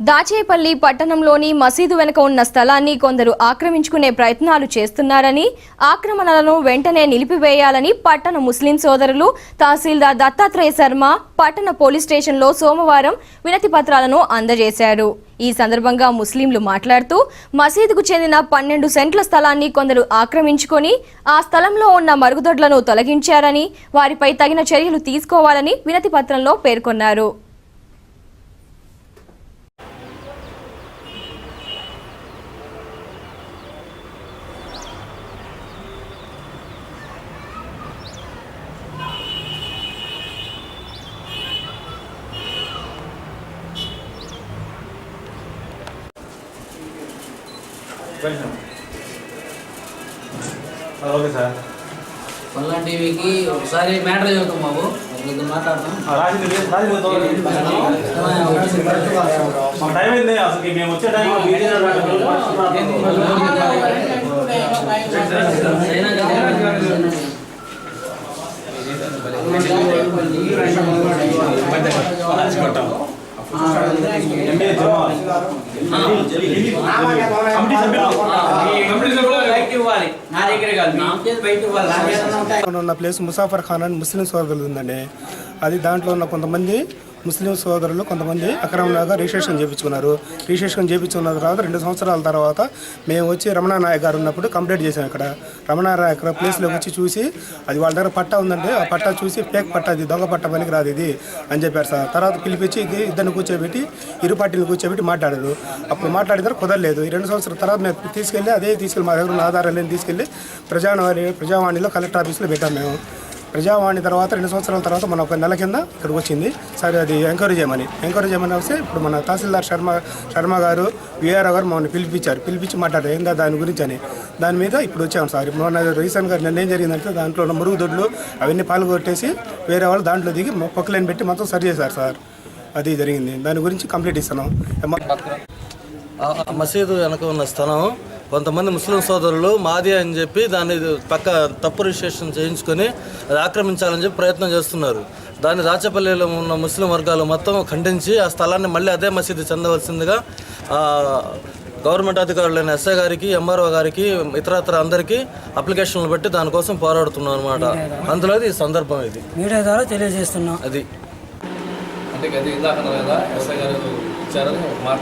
దాచేపల్లి పట్టణంలోని మసీదు వెనుక ఉన్న స్థలాన్ని కొందరు ఆక్రమించుకునే ప్రయత్నాలు చేస్తున్నారని ఆక్రమణలను వెంటనే నిలిపివేయాలని పట్టణ ముస్లిం సోదరులు తహసీల్దార్ దత్తాత్రేయ శర్మ పట్టణ పోలీస్ స్టేషన్లో సోమవారం వినతి పత్రాలను అందజేశారు. ఈ సందర్భంగా ముస్లింలు మాట్లాడుతూ మసీదుకు చెందిన పన్నెండు సెంట్ల స్థలాన్ని కొందరు ఆక్రమించుకొని ఆ స్థలంలో ఉన్న మరుగుదొడ్లను తొలగించారని వారిపై తగిన చర్యలు తీసుకోవాలని వినతి పత్రంలో పేర్కొన్నారు. ఓకే సార్ మళ్ళా టీవీకి ఒకసారి మ్యాటర్ చదువుతాం బాబు ఒకరితో మాట్లాడతాం రాజు రాజు మాకు టైం అయింది అసలు మేము వచ్చే టైం ఎంఏ ఉన్న ప్లేస్ ముసాఫర్ ఖాన్ అని ముస్లిం సోదరులు ఉందండి. అది దాంట్లో ఉన్న కొంతమంది ముస్లిం సోదరులు కొంతమంది అక్రమంగా రిజిస్ట్రేషన్ చేయించుకున్నారు. రిజిస్ట్రేషన్ చేయించుకున్న తర్వాత రెండు సంవత్సరాల తర్వాత మేము వచ్చి రమణ నాయక్ గారు ఉన్నప్పుడు కంప్లీట్ చేసాం ఇక్కడ. రమణ నాయక్ ప్లేస్లోకి వచ్చి చూసి అది వాళ్ళ దగ్గర పట్టా ఉందంటే ఆ పట్టా చూసి ఫేక్ పట్టా అది దొంగ పట్ట పనికి రాదు ఇది అని చెప్పారు సార్. తర్వాత పిలిపించి ఇది ఇద్దరిని కూర్చోబెట్టి ఇరు పార్టీలు కూర్చోబెట్టి మాట్లాడారు. అప్పుడు మాట్లాడిన కుదరలేదు. ఈ రెండు సంవత్సరాల తర్వాత మేము తీసుకెళ్ళి అదే తీసుకెళ్ళి మా దగ్గర ఉన్న ఆధారాలను తీసుకెళ్ళి ప్రజావాణి ప్రజావాణిలో కలెక్టర్ ఆఫీస్లో పెట్టాం మేము. ప్రజావాణి తర్వాత రెండు సంవత్సరాల తర్వాత మన ఒక నెల కింద ఇక్కడికి వచ్చింది. సరే అది ఎంక్వైరీ చేయమని. ఎంక్వైరీ చేయమని వస్తే ఇప్పుడు మన తహసీల్దార్ శర్మ శర్మ గారు విఆర్ఓ గారు మమ్మల్ని పిలిపించారు. పిలిపించి మాట్లాడారు. ఏందా దాని గురించి అని. దాని మీద ఇప్పుడు వచ్చాము సార్. ఇప్పుడు రీసెంట్ గారు నిన్న ఏం జరిగిందంటే దాంట్లో ఉన్న మురుగుదొడ్లు అవన్నీ పాల్గొట్టేసి వేరే వాళ్ళు దాంట్లో దిగి పొక్కలైన పెట్టి మొత్తం సరి చేశారు సార్. అది జరిగింది. దాని గురించి కంప్లీట్ ఇస్తున్నాం. మసీదు వెనక ఉన్న స్థలం కొంతమంది ముస్లిం సోదరులు మాది అని చెప్పి దాన్ని పక్క తప్పు రిజిస్ట్రేషన్ చేయించుకొని అది ఆక్రమించాలని చెప్పి ప్రయత్నం చేస్తున్నారు. దాన్ని రాచపల్లిలో ఉన్న ముస్లిం వర్గాలు మొత్తం ఖండించి ఆ స్థలాన్ని మళ్ళీ అదే మసీదు చెందవలసిందిగా ఆ, గవర్నమెంట్ అధికారులైన ఎస్ఐ గారికి ఎంఆర్ఓ గారికి ఇతరత్ర అందరికీ అప్లికేషన్లు పెట్టి దానికోసం పోరాడుతున్నాం అనమాట అందులో ఈ సందర్భం ఇది. మీడియా ద్వారా తెలియజేస్తున్నాం. అది. అంటే అది ఇందాక ఎస్ఐ గారు ఇచ్చారని మాట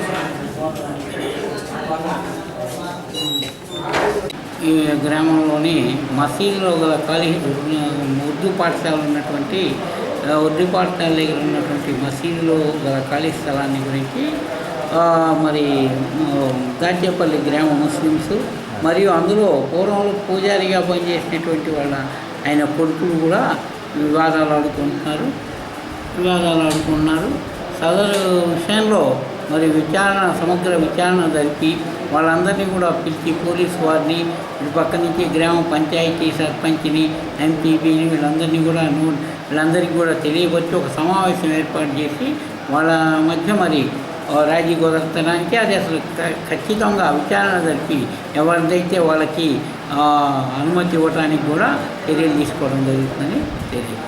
ఈ గ్రామంలోని మసీదులో గల ఖాళీ ఉర్దూ పాఠశాల ఉన్నటువంటి ఉర్దూ పాఠశాల దగ్గర ఉన్నటువంటి మసీదులో గల ఖాళీ స్థలాన్ని గురించి మరి ఆ, దాచేపల్లి గ్రామ ముస్లిమ్స్ మరియు అందులో పూర్వంలో పూజారిగా పనిచేసినటువంటి వాళ్ళ ఆయన కొడుకులు కూడా వివాదాలు ఆడుకుంటున్నారు వివాదాలు ఆడుకున్నారు సదరు విషయంలో మరి విచారణ సమగ్ర విచారణ జరిపి వాళ్ళందరినీ కూడా పిలిచి పోలీసు వారిని ఇటు పక్క నుంచి గ్రామ పంచాయతీ సర్పంచ్ని ఎంపీపీని వీళ్ళందరినీ కూడా వీళ్ళందరికీ కూడా తెలియపరిచి ఒక సమావేశం ఏర్పాటు చేసి వాళ్ళ మధ్య మరి రాజీ కుదర్చడానికి అది అసలు ఖచ్చితంగా విచారణ జరిపి ఎవరిదైతే వాళ్ళకి అనుమతి ఇవ్వడానికి కూడా చర్యలు తీసుకోవడం జరుగుతుందని తెలియదు